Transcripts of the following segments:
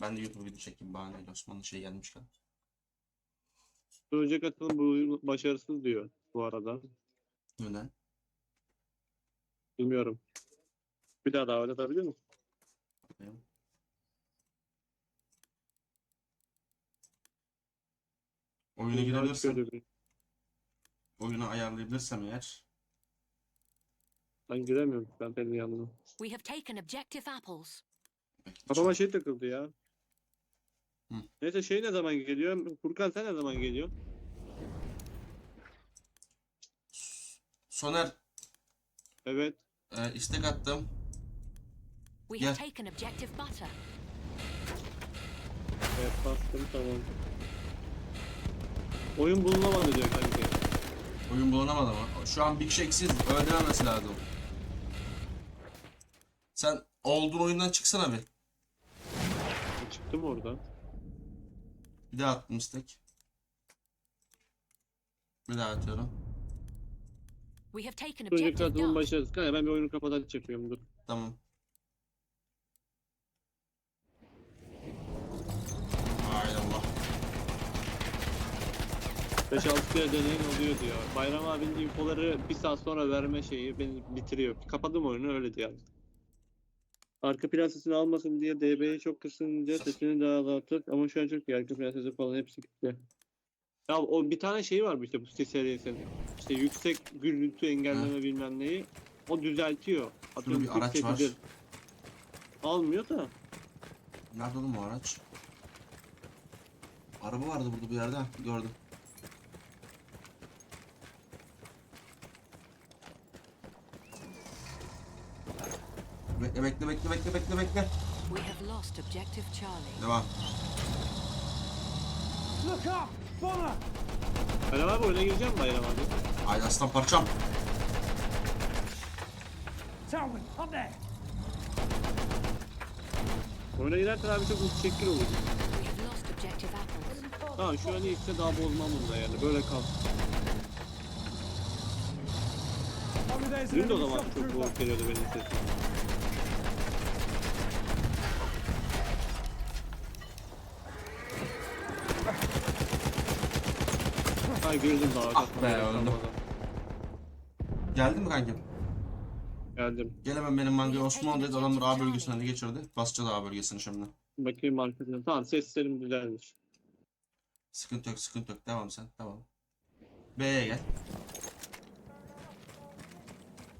Ben de YouTube video çekeyim bahaneyle Osmanlı şey gelmişken. Önce katılım bu başarısız diyor bu arada. Neden? Bilmiyorum. Bir daha davet edebilir misin? Bakayım. Oyuna girebilirsem, Şöyle oyunu ayarlayabilirsem eğer. Ben giremiyorum. Ben senin yanına. We have taken objective apples. De Kafama çok- şey takıldı ya. Hı. Neyse şey ne zaman geliyor? Furkan sen ne zaman geliyor? Soner Evet. e, istek attım. We have taken objective butter. Evet bastım tamam. Oyun bulunamadı diyor kanki. Oyun bulunamadı ama. Şu an Big Shack'siz öldüremesi lazım. Sen olduğun oyundan çıksana bir. Çıktım oradan. Bir daha attım istek. Bir daha atıyorum. We have taken Önce objective katılım dark. başarısız. Kanka ben bir oyunu kapatarak çekiyorum dur. Tamam. Hay Allah. 5-6 kere deneyin oluyor diyor. Bayram abinin infoları bir saat sonra verme şeyi beni bitiriyor. Kapadım oyunu öyle diyor. Arka plan sesini almasın diye DB'yi çok kısınca sesini daha azaltır ama şu an çok iyi arka plan sesi falan hepsi gitti. Ya o bir tane şey var işte bu site serisinin. İşte yüksek gürültü engelleme bilmem neyi. O düzeltiyor. Atıyorum bir araç 48'dir. var. Almıyor da. Nerede oğlum o araç? Araba vardı burada bir yerde. ha, Gördüm. Bekle bekle bekle bekle bekle bekle. We have lost objective Charlie. Devam. Look up! Bonner! Bayram abi oyuna gireceğim mi Bayram abi? Haydi aslan parçam. Talwyn, up there! Oyuna girersen abi çok müteşekkir olur. We have lost objective apples. Tamam şu an iyiyse daha bozmam bunda yani böyle kal. Over there's an Dün de o enemy zaman shock çok trooper. boğuk geliyordu benim sesim. Ay girdim daha. Ah be, öldüm. Geldin mi kankim? Geldim. Gel hemen benim mangaya Osmanlı dedi adamlar A bölgesine de geçirdi. Basacağız A bölgesini şimdi. Bakayım arkasına. Tamam seslerim düzelmiş. Sıkıntı yok sıkıntı yok. Devam sen. Devam. B'ye gel.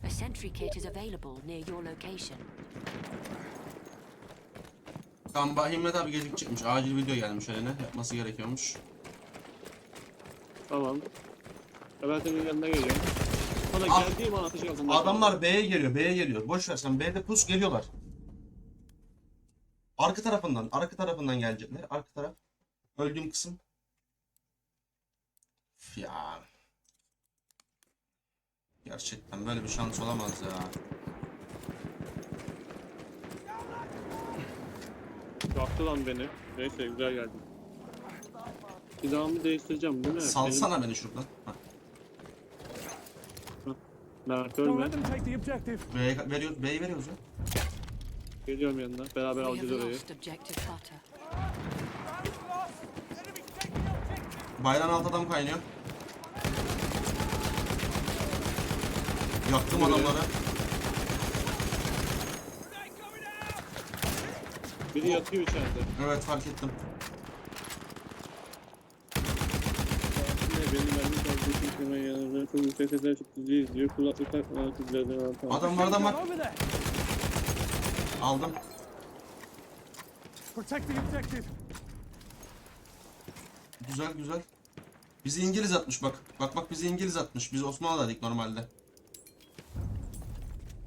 A sentry kit is available near your location. Tamam Bah- Himmet abi gecikecekmiş. Acil video gelmiş eline. Yapması gerekiyormuş. Tamam. Ya Ben senin yanına geliyorum. Sana Ah. geldiğim an ateş altında. Adamlar B'ye geliyor. B'ye geliyor. Boş ver sen. B'de pus geliyorlar. Arka tarafından. Arka tarafından gelecekler. Arka taraf. Öldüğüm kısım. Üf ya. Gerçekten böyle bir şans olamaz ya. Yaptı lan beni. Neyse güzel geldi. Silahımı değiştireceğim. Bu ne? Salsana beni şuradan. Ha. Benim... Mert Don't ölme. let them take the objective. B'ye veriyoruz. B'yi veriyoruz ya. Geliyorum yanına. Beraber We have alacağız orayı. lost objective butter. Bayrağın alt adam kaynıyor. Yaktım adamları. Biri yatıyor içeride. Evet fark ettim. Yine benim elim kardeşim sana yanında çok yüksek sesler çok dizi izliyor. Kulaklık takmadan sizlerden anlatan. Adam var adam var. Over there! Aldım. Objective! Güzel güzel. Bizi İngiliz atmış bak. Bak bak bizi İngiliz atmış. Biz Osmanlı'daydık normalde.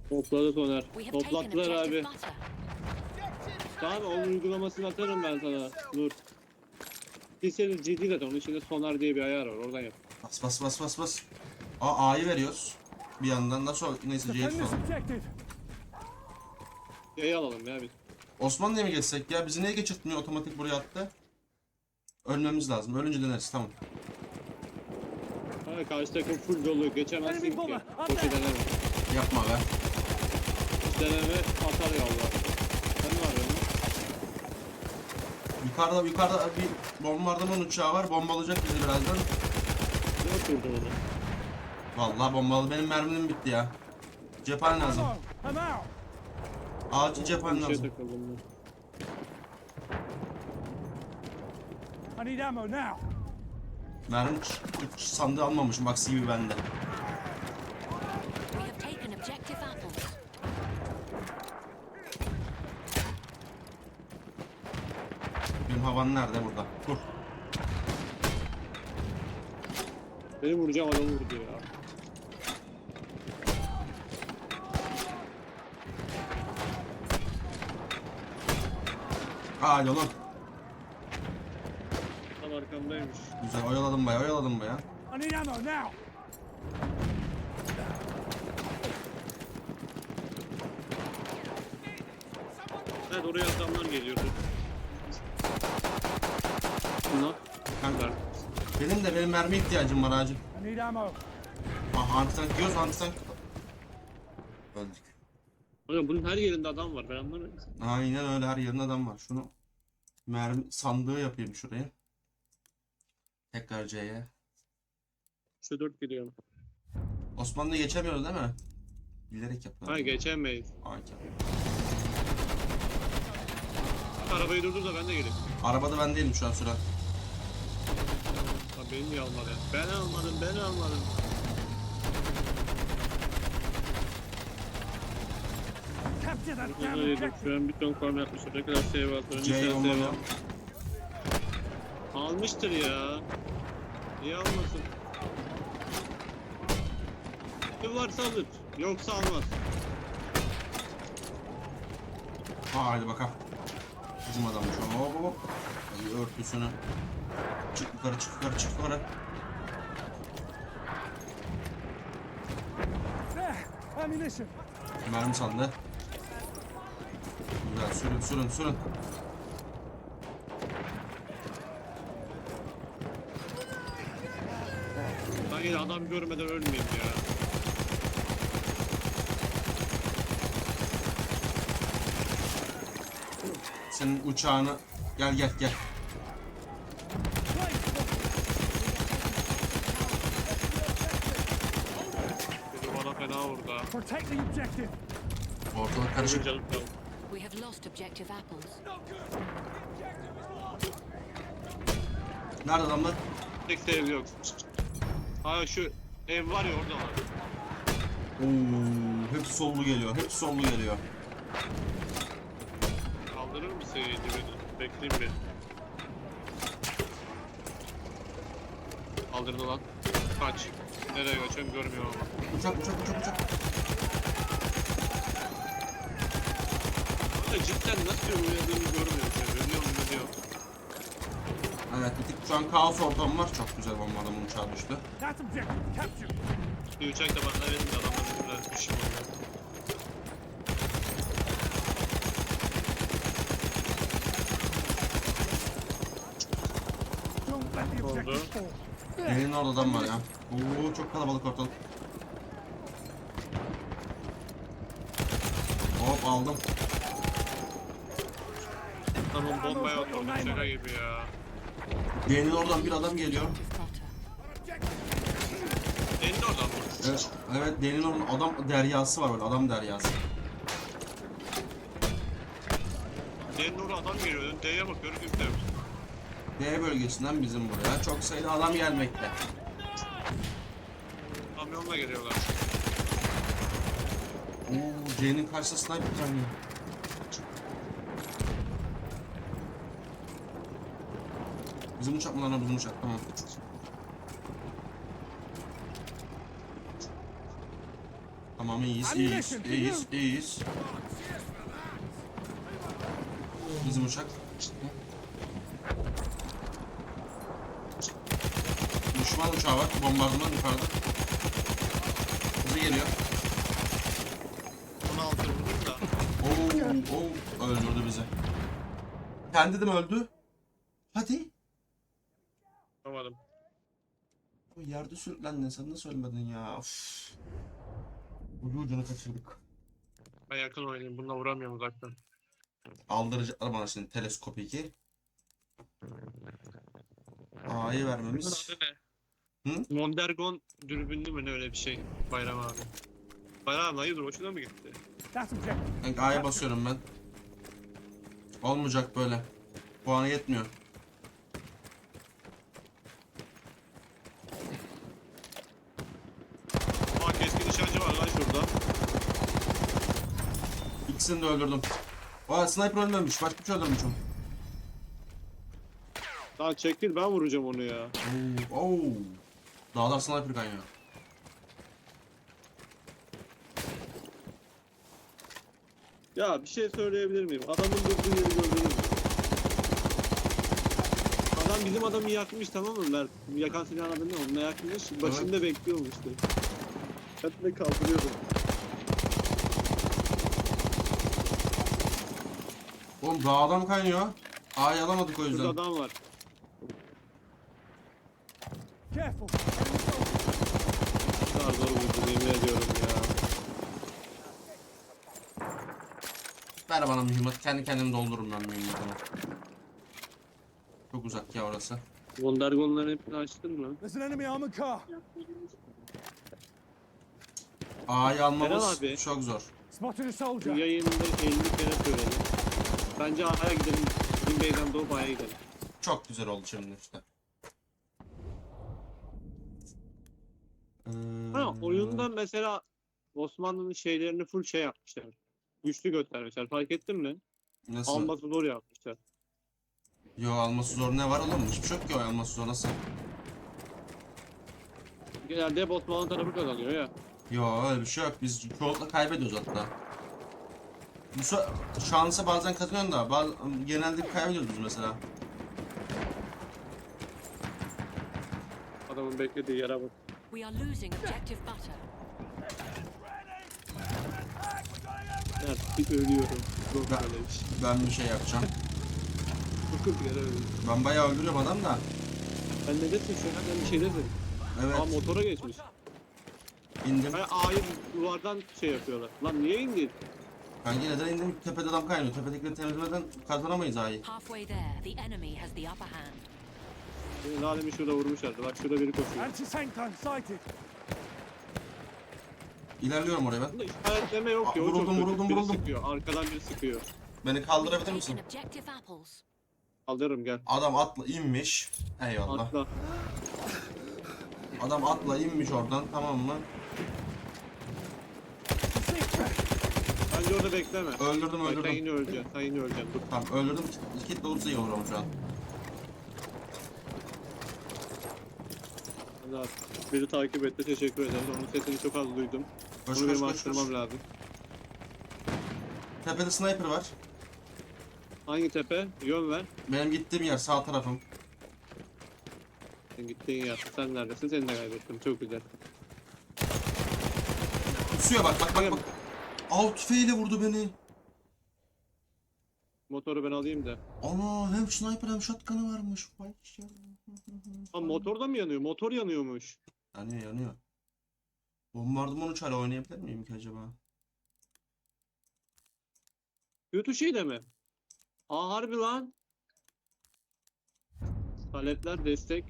Topladı Soner. Toplattılar abi. Tamam onun uygulamasını atarım ben sana. Dur. Lisenin ciddi zaten onun içinde Sonar diye bir ayar var oradan yap. Bas bas bas bas bas. Aa A'yı veriyoruz. Bir yandan nasıl ol- neyse C'yi tutalım. Y'yi alalım ya biz. Osmanlı'ya mı geçsek ya? Bizi niye geçirtmiyor otomatik buraya attı? Ölmemiz lazım. Ölünce döneriz tamam. Ha karşı takım full dolu geçemezsin ki. Çok deneme. Yapma be. Deneme atar yallah. Sen ne var Yukarıda yukarıda bir bombardıman uçağı var. Bombalayacak bizi birazdan. Ne oturdun onu? Vallahi bombalı. Benim mermim bitti ya. Cephane lazım. Acil cephane Bir şey lazım. takıldım ben. I need ammo now! Mermi ç- ç- sandığı almamışım. Bak CV bende. We have taken objective apples. Benim havan nerede? Burada. Dur. Beni vuracağım adam vurdu ya. Hadi oğlum. Tam arkamdaymış. Güzel oyaladım baya oyaladım baya. I need ammo now! Evet oraya adamlar geliyordu. Bunlar. Kanka, benim de benim mermi ihtiyacım var acil. I need ammo! Ah antitank diyoruz antitank. Öldük. Hocam bunun her yerinde adam var. Ben anlamıyorum. Aynen öyle her yerinde adam var. Şunu mermi sandığı yapayım şuraya. Tekrar C'ye. Şu dört gidiyorum. Osmanlı'yı geçemiyoruz değil mi? Bilerek yapıyorum. Ha geçemeyiz. Hakem. Arabayı durdur da ben de geleyim. Arabada ben değilim şu an süren. Ha beni niye almadı? Ben almadım, ben almadım. Şu an bir ton farm yapmışlar. Ne kadar save var. Önce C sen olmalı. save al. Almıştır ya. Niye almasın? Bir varsa alır. Yoksa almaz. Haydi bakalım. Bizim adam şu an. Hop hop. Hadi örtüsünü. Çık yukarı çık yukarı çık yukarı. Ammunition! Mermi sandı. Sürün sürün sürün. Yine adam görmeden ölmeyeyim ya. Senin uçağını gel gel gel. Biri bana fena vurdu ha. Protect the objective! Ortalık karışık. canım. Have lost objective apples. Nerede adamlar? Tek save yok. Ha şu ev var ya orada var. Oo, hepsi sollu geliyor. Hepsi sollu geliyor. Kaldırır mı seviyeyi beni? Bekleyeyim bir. Kaldırdı lan. Kaç. Nereye kaçıyorum görmüyorum ama. Uçak uçak uçak uçak. Cidden nasıl oynadığını görmüyorum. Mu ölüyor. Evet bir tık şu an kaos ortamı var. Çok güzel bomba adamın uçağı düştü. Bir uçak da bana verin de. Don't let the Oldu. Elinin orada adam var ya. Oo çok kalabalık ortalık. Hop aldım. Tamam bombaya oturdum şaka gibi ya. D'nin oradan bir adam geliyor. Spotter. Senin de oradan mı? Evet, evet D'nin oradan adam deryası var böyle adam deryası. Senin orada adam geliyor. D'ye bakıyorum kimse yok. D bölgesinden bizim buraya çok sayıda adam gelmekte. Kamyonla geliyorlar. Oo C'nin karşısında sniper kanıyor. Bizim uçak mı lan o bizim uçak tamam. Tamam iyiyiz iyiyiz iyiyiz iyiyiz. Bizim uçak. Düşman uçağı var. Bombardıman yukarıda. Hızlı geliyor. 16 vurdum da. Oo, oo, öldürdü bizi. Kendi de mi öldü? Hadi. Yapamadım. O Yerde sürüklendin sen nasıl ölmedin ya? Uf. Ucu ucunu kaçırdık. Ben yakın oynayayım. Bununla vuramıyorum uzaktan. Aldırıcı bana şimdi teleskop 2. A'yı vermemiz. Adı ne? Hı? Mondergon dürbünlü mü ne öyle bir şey Bayram abi. Bayram abi hayırdır hoşuna mı gitti? A'ya basıyorum ben. Olmayacak böyle. Puanı yetmiyor. Aa keskin nişancı var lan şurada. İkisini de öldürdüm. Aa sniper ölmemiş. Başka bir şey öldürmüş o. Tamam çekil ben vuracağım onu ya. Oo. oo. Dağlar sniper kaynıyor. Ya bir şey söyleyebilir miyim? Adamın durduğu yeri gördünüz mü? Adam bizim adamı yakmış tamam mı Mert? Yakan silahın adı ne? Onunla yakmış. Başında bekliyormuştu. Ben de kaldırıyordum. Oğlum dağdan kaynıyor. A'yı alamadık o yüzden. adam var. Careful. Daha zor vurdu yemin ediyorum ya. Ver bana mühimmat. Kendi kendimi doldururum ben mühimmatımı. Çok uzak ya orası. Wondergon'ların hepsini açtın mı? There's an enemy armored car. A'yı almamız Eren abi. çok zor. Spotted a Bu soldier. yayında 50 kere söyledim. Bence A'ya gidelim. Bizim beyden doğup A'ya gidelim. Çok güzel oldu şimdi işte. Ee, Ha, oyunda mesela Osmanlı'nın şeylerini full şey yapmışlar. Güçlü göstermişler. Fark ettin mi? Nasıl? Alması zor yapmışlar. Yo alması zor ne var oğlum? Hiçbir şey yok ki o alması zor nasıl? Genelde hep Osmanlı tarafı kazanıyor ya. Yo öyle bir şey yok. Biz çoğunlukla kaybediyoruz hatta. Bu so- şansı bazen kazanıyorsun da bazı, genelde kaybediyoruz biz mesela. Adamın beklediği yere bak. We are losing objective butter. Ölüyorum. Ben- böyle bir şey. Ben bir şey yapacağım. Çok bir yere ölüyorum. Ben bayağı öldürüyorum adam da. Ben ne desin şu an? Ben bir şey dedim. Evet Aa motora geçmiş. indim. Ben A'yı duvardan şey yapıyorlar. Lan niye indin? Ben yine de indim. Tepede adam kaynıyor. Tepedekileri temizlemeden kazanamayız A'yı. Halfway there, the enemy has the upper hand. Beni Lalemi şurada vurmuşlardı. Bak şurada biri koşuyor. Anti-tank gun sighted. İlerliyorum oraya ben. Bunda işaretleme yok ya. o çok Vuruldum, kötü. vuruldum, Biri vuruldum. sıkıyor. Arkadan biri sıkıyor. Beni kaldırabilir misin? taken objective apples. Alırım gel. Adam atla inmiş. Eyvallah. Atla. Adam atla inmiş oradan tamam mı? Bence orada bekleme. Öldürdüm Sen öldürdüm. yine öleceksin. Sen yine öleceksin. Dur. Tamam öldürdüm. Kit- olursa iyi ama şu an. Hadi abi. Takip etti. Teşekkür ederim. Onun sesini çok az duydum. Koş Bunu koş benim koş koş. arttırmam lazım. Tepede sniper var. Hangi tepe? Yön ver. Benim gittiğim yer sağ tarafım. Sen gittiğin yer. Sen neredesin? Seni de kaybettim. Çok güzel. Suya bak bak bak bak. Alt tüfeğiyle vurdu beni. Motoru ben alayım da. Ana hem sniper hem shotgun'ı varmış. Vay şey. Aa, motor da mı yanıyor? Motor yanıyormuş. Yanıyor yanıyor. Bombardıman uçağıyla oynayabilir miyim ki acaba? Kötü şey de mi? Aa harbi lan. Talepler destek.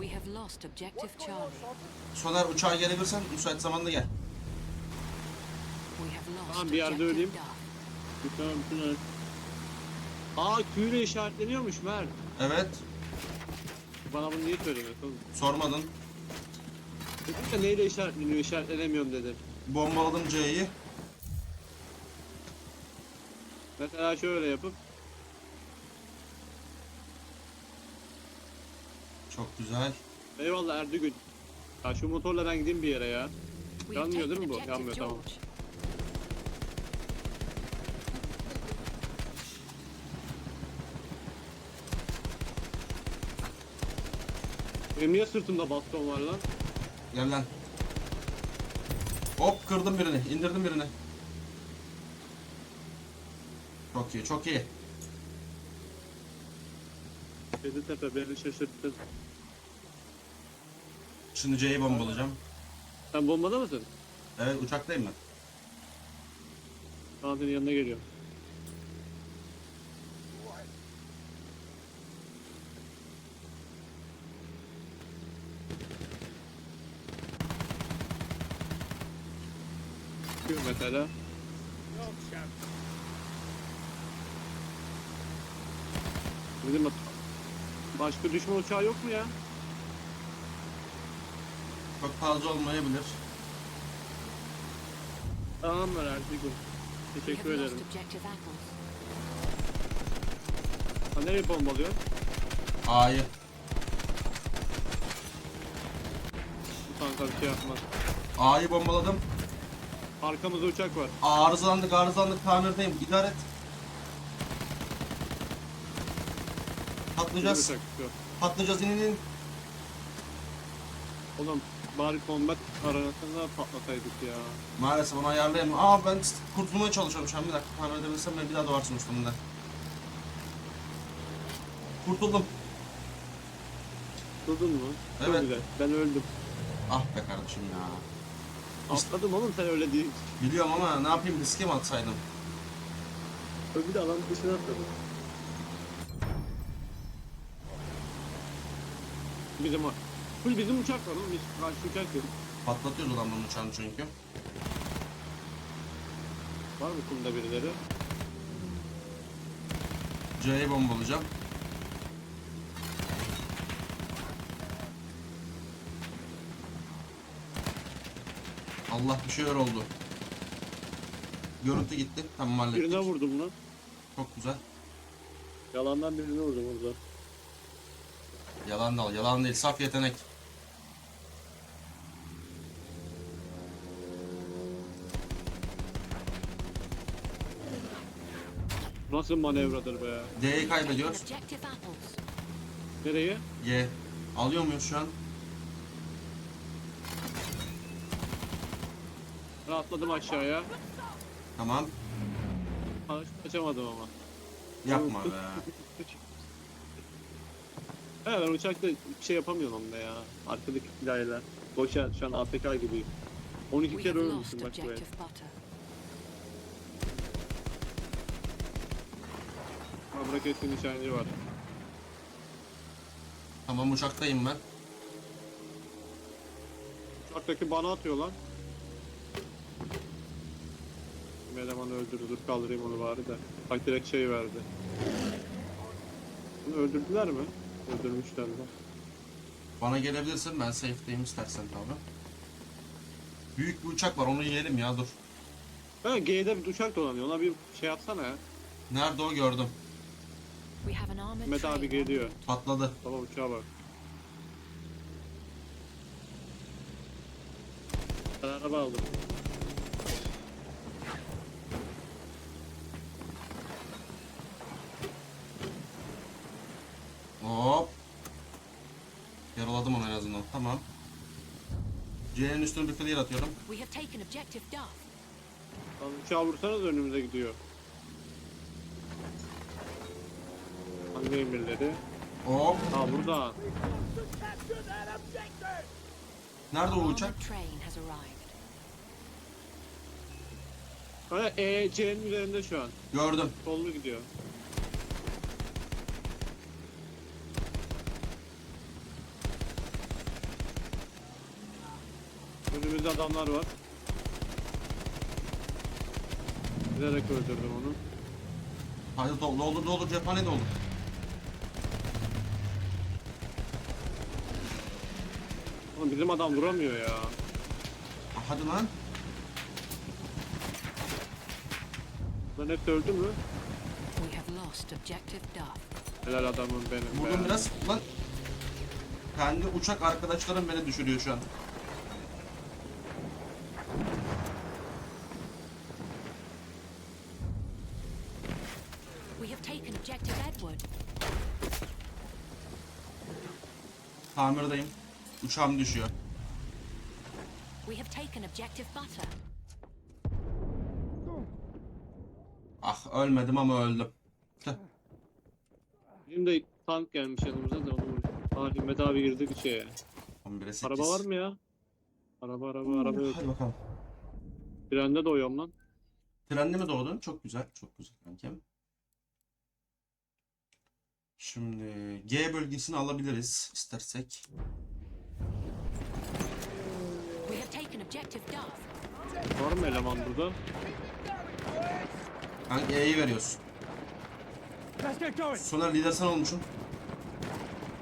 We have lost objective Charlie. Soner uçağa gelebilirsen müsait zamanda gel. Tamam, bir yerde öleyim. Lütfen bütün Aa Q ile işaretleniyormuş Mert. Evet. Bana bunu niye söylemiyorsun? Sormadın. Dedim ya neyle işaretleniyor işaretlenemiyorum dedim. Bombaladım C'yi. Mesela şöyle yapıp Çok güzel. eyvallah Erdgül. Ya şu motorla ben gideyim bir yere ya. Yanmıyor değil mi bu? Yanmıyor, tamam. Benim niye sırtımda baston var lan? Gel lan. Hop kırdım birini. indirdim birini. Çok iyi çok iyi. Tepe beni şaşırttın. Şimdi C'yi bombalayacağım. Sen bombada mısın? Evet uçaktayım ben. Tamam senin yanına geliyorum. Mesela. Bizim başka düşman uçağı yok mu ya? Çok fazla olmayabilir. Tamamlar Ertuğrul. Teşekkür ederim. Ha, nereye bombalıyor? A'yı. Bu tanka bir şey yapmaz. A'yı bombaladım. Arkamızda uçak var. Arızalandık arızalandık tamirdeyim. İdare et. Patlayacağız. uçak yok. Patlayacağız inin inin. Oğlum bari combat aranasında patlataydık ya. Maalesef onu ayarlayamam. Aa ben kurtulmaya çalışıyorum şu an bir dakika. Tamir edebilsem ben bir daha doğarsın üstümde. Kurtuldum. Durdun mu? Çok Evet. güzel. Ben öldüm. Ah be kardeşim ya. Atladım oğlum sen öyle değil. Biliyorum ama ne yapayım riske mi atsaydım? Öbür de alan dışına atladım. Bizim o. Full bizim uçak var oğlum. Biz karşı uçak yok. Patlatıyoruz adamların uçağını çünkü. Var mı kumda birileri? C'yi bombalayacağım. Allah bir şeyler oldu. Görüntü gitti. Tamam hallettik. Birine vurdum lan. Çok güzel. Yalandan birine vurdum orada. Yalan da al. Yalan değil. Saf yetenek. Nasıl manevradır be? D'yi kaybediyoruz. Nereye? Y. Alıyor muyuz şu an? Ben atladım aşağıya. Tamam. Kaç- Kaçamadım ama. Yapma be. He ben uçakta bir şey yapamıyorum onda ya. Arkadaki silahıyla. Boşa şu an AFK gibiyim. 12 We kere have ölmüşüm lost bak buraya. objective butter. Abra kesin nişancı var. Tamam uçaktayım ben. Uçaktaki bana atıyor lan. Elemanı öldürdü. Dur kaldırayım onu bari de. Bak direkt şey verdi. Bunu öldürdüler mi? Öldürmüşler mi? Bana gelebilirsin. Ben safe'deyim istersen tabi. Büyük bir uçak var. Onu yiyelim ya dur. Ha G'de bir uçak dolanıyor. Ona bir şey atsana ya. Nerede o gördüm. Mehmet abi geliyor. Patladı. Baba uçağa bak. Ben araba aldım. Hop. Yaraladım onu en azından. Tamam. C'nin üstüne bir clear atıyorum. We have taken objective Duff. Lan uçağı vursanız önümüze gidiyor. Hangi emirleri? Hop. Ha burada. Nerede o uçak? train has arrived. Ha E, C'nin üzerinde şu an. Gördüm. Sollu gidiyor. Önümüzde adamlar var. Bilerek öldürdüm onu. Hadi doldur doldur doldur cephane doldur. Oğlum bizim adam vuramıyor ya. Ah, Hadi lan. Lan hep öldü mü? We have lost objective Duff. Helal adamım benim Vurdum be. biraz. Lan. Kendi uçak arkadaşlarım beni düşürüyor şu an. We have taken objective Edward. Tamirdeyim. Uçağım düşüyor. We have taken objective Butter. Ah ölmedim ama öldüm. Tüh. Bizim de tank gelmiş yanımıza da onu. Aa Himmet abi girdik içeri. 11'e 8. Araba var mı ya? Araba araba araba yok. Hadi bakalım. Trende doyuyorum lan. Trende mi doğdun? Çok güzel. Çok güzel kankim. Şimdi G bölgesini alabiliriz istersek. Var mı eleman burada? Kanka E'yi veriyorsun. Soner lider sen olmuşsun.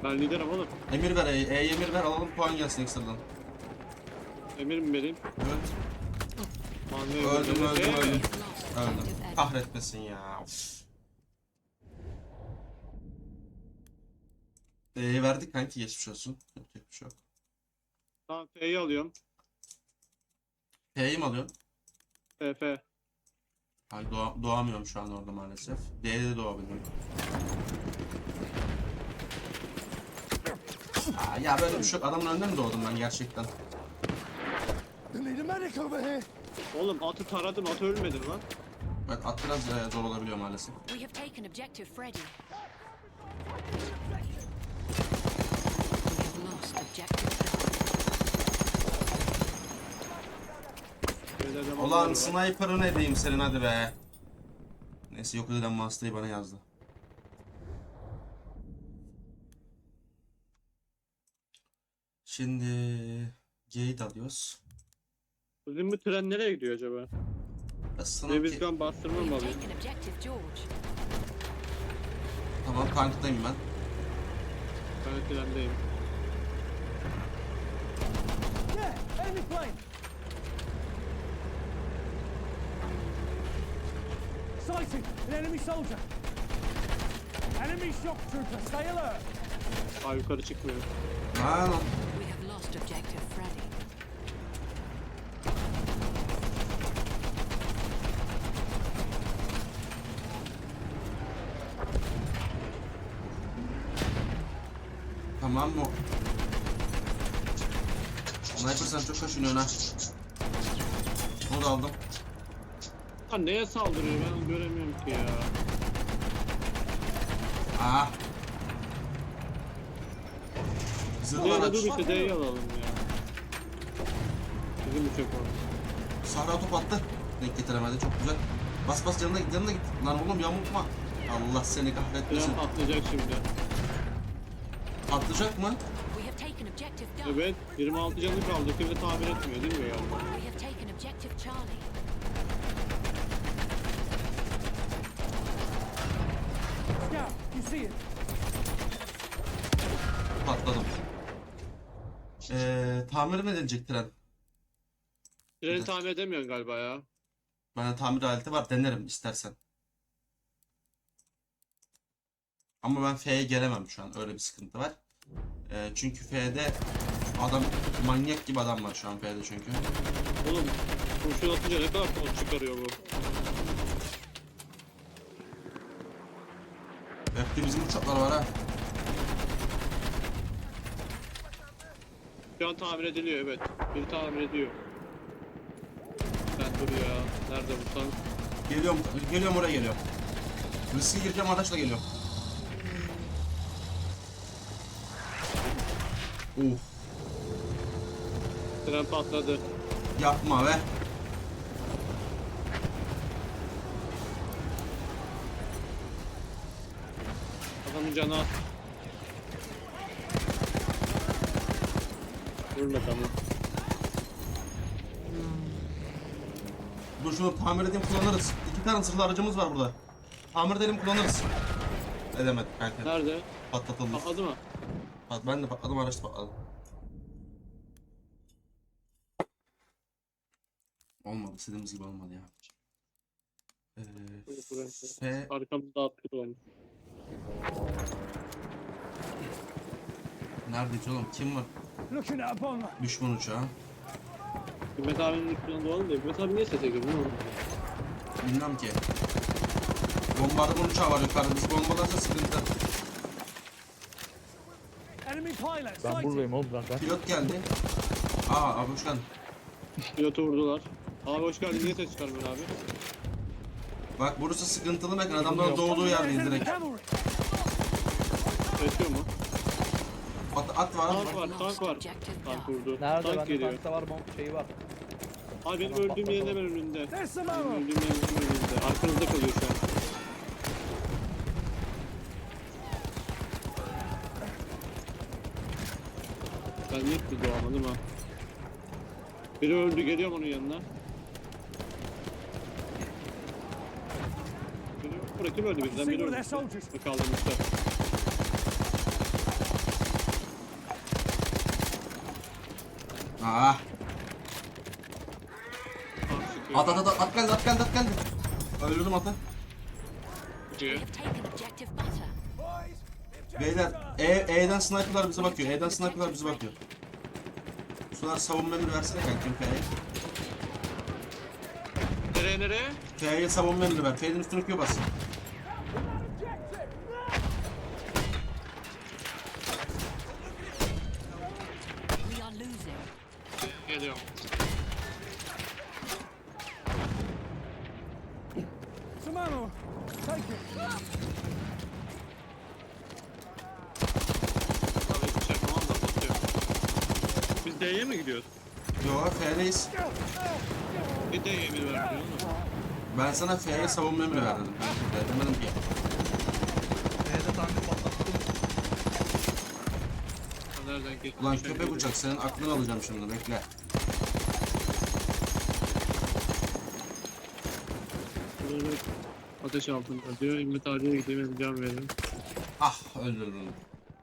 Ben liderim oğlum. Emir ver E'ye. E'ye emir ver alalım puan gelsin ekstradan. Emir mi vereyim? Evet. Öldüm öldüm öldüm. Öldüm. Kahretmesin ya. Of. E'yi verdik kanki geçmiş olsun. Yapacak bir şey yok. Tamam F'yi alıyorum. P'yi mi alıyorsun? FF. Ay doğa, doğamıyorum şu an orada maalesef. D'de de doğabiliyorum. Aa, ya böyle bir şey yok. Adamın önünde mi doğdum ben gerçekten? Oğlum atı taradım at ölmedi lan. Evet at biraz e, zor olabiliyor maalesef. We have taken objective Freddy. We have lost objective Freddy. Böyle elemanlar Ulan sniper'ı ne diyeyim senin hadi be. Neyse yok edilen Master'ı bana yazdı. Şimdi gate alıyoruz. Bizim bu tren nereye gidiyor acaba? Ya an bastırma mı George. Tamam tanktayım ben. Ben trendeyim. Yeah, enemy plane. Sighted an enemy soldier. Enemy shock trooper, stay alert. Aa yukarı çıkmıyor. Lan We have lost objective Freddy. Sen çok kaşınıyorsun ha. Onu da aldım. Ha neye saldırıyor ben göremiyorum ki ya. Aa. Zırhlar D'ye aç. dur işte D'yi alalım ya. Bizim uçak var. Sahra top attı. Denk getiremedi çok güzel. Bas bas yanına git yanına git. Lan oğlum yamultma. Allah seni kahretmesin. Tren patlayacak şimdi. Patlayacak mı? Evet 26 canı kaldı. Kimse tamir etmiyor değil mi ya? Patladım. Ee, tamir mi edilecek tren? Treni tamir edemiyorsun galiba ya. Bende tamir aleti var denerim istersen. Ama ben F'ye gelemem şu an öyle bir sıkıntı var. Ee, çünkü F'de adam manyak gibi adam var şu an F'de çünkü. Oğlum kurşun atınca ne kadar ton çıkarıyor bu. F'de bizim uçaklar var ha. Şu an tamir ediliyor evet. Biri tamir ediyor. Sen dur ya. Nerede bu tank? Geliyorum, geliyorum oraya geliyorum. Riske gireceğim araçla geliyorum. Uf, Tren patladı. yapma be. Adamın canı az. Vurma tamam. Dur şunu tamir edeyim kullanırız. İki tane sırlı aracımız var burada. Tamir edelim kullanırız. Edemedik kanka. Nerede? Patlatıldı. Patladı mı? Pat- Ben de patladım araç da patladı. Olmadı. istediğimiz gibi olmadı ya. Ee, F Arkamızda atlık olmuş. neredeyiz oğlum? Kim var? Düşman uçağı. Hikmet abinin üstünden doğalım da Hikmet abi niye sese oğlum? Bilmem ki. Bombardıman uçağı var yukarıda. Biz bombalarsa sıkıntı. Ben buradayım oğlum zaten. Pilot geldi. Aa abi hoş geldin. Pilotu vurdular. Abi hoş geldin niye ses çıkarmıyorsun abi? Bak burası sıkıntılı mekan. Adamların doğduğu yerdeyiz direkt. Sesiyor mu? At, at var. Tank var tank var. Tank vurdu. Nerede tank bende geliyor. tankta var bomb şeyi var. Abi benim Tamam, öldüğüm yerin hemen önünde. Benim öldüğüm yerin hemen önünde. Arkanızda kalıyor şu an. Gitti doğamadı mı? Biri öldü geliyorum onun yanına. Geliyorum. Bırakıp öldü birden biri öldü. Kaldırmışlar. Ah. At at at at at geldi at geldi at geldi. Öldürdüm atı. Beyler E, E'den sniperlar bize bakıyor. E'den sniperlar bize bakıyor. Sular savunma emri versene kankim F'ye. Nereye nereye? F'ye savunma emri ver. F'nin üstüne Q bas. We are losing. Geliyorum. Some ammo. Take it. Abi hiçbir şey yapamam da basıyor. D'ye mi gidiyoruz? Yo F'deyiz. Bir D'ye emir ver diyor? Ben sana F'ye savunma emri ver dedim. Ben demedim ki. B'de tankı patlattım. Ha, Nereden geçti? Ulan köpek uçak senin aklını alacağım şimdi bekle. Ateş altında diyor. İmmet Ali'ye gideyim can verin. Ah öldürdüm.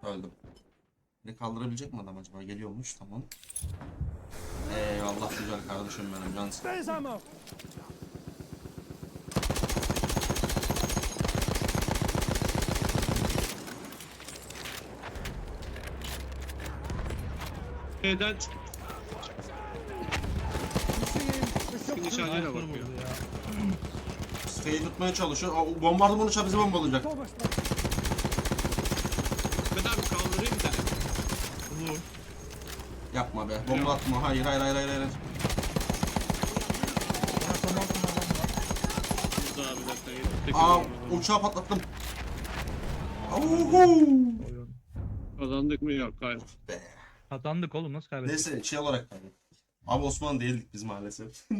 Öldüm. Ne kaldırabilecek mi adam acaba? Geliyormuş tamam. Eyvallah güzel kardeşim benim cansın. Sniper bakıyor. vurdu ya. F'yi tutmaya çalışıyor. Aa, Bombardıman uçağı bizi bombalayacak. Thomas, İmmet abi kaldırayım seni. Vur. Yapma be. Bomba atma. Hayır hayır hayır hayır. hayır. Burada abi zaten. sekiz Aa uçağı patlattım. Uhu. Oyun. Kazandık mı? Yok hayır. Be. Kazandık oğlum nasıl kaybettik? Neyse şey olarak tabii. Abi Osman değildik biz maalesef.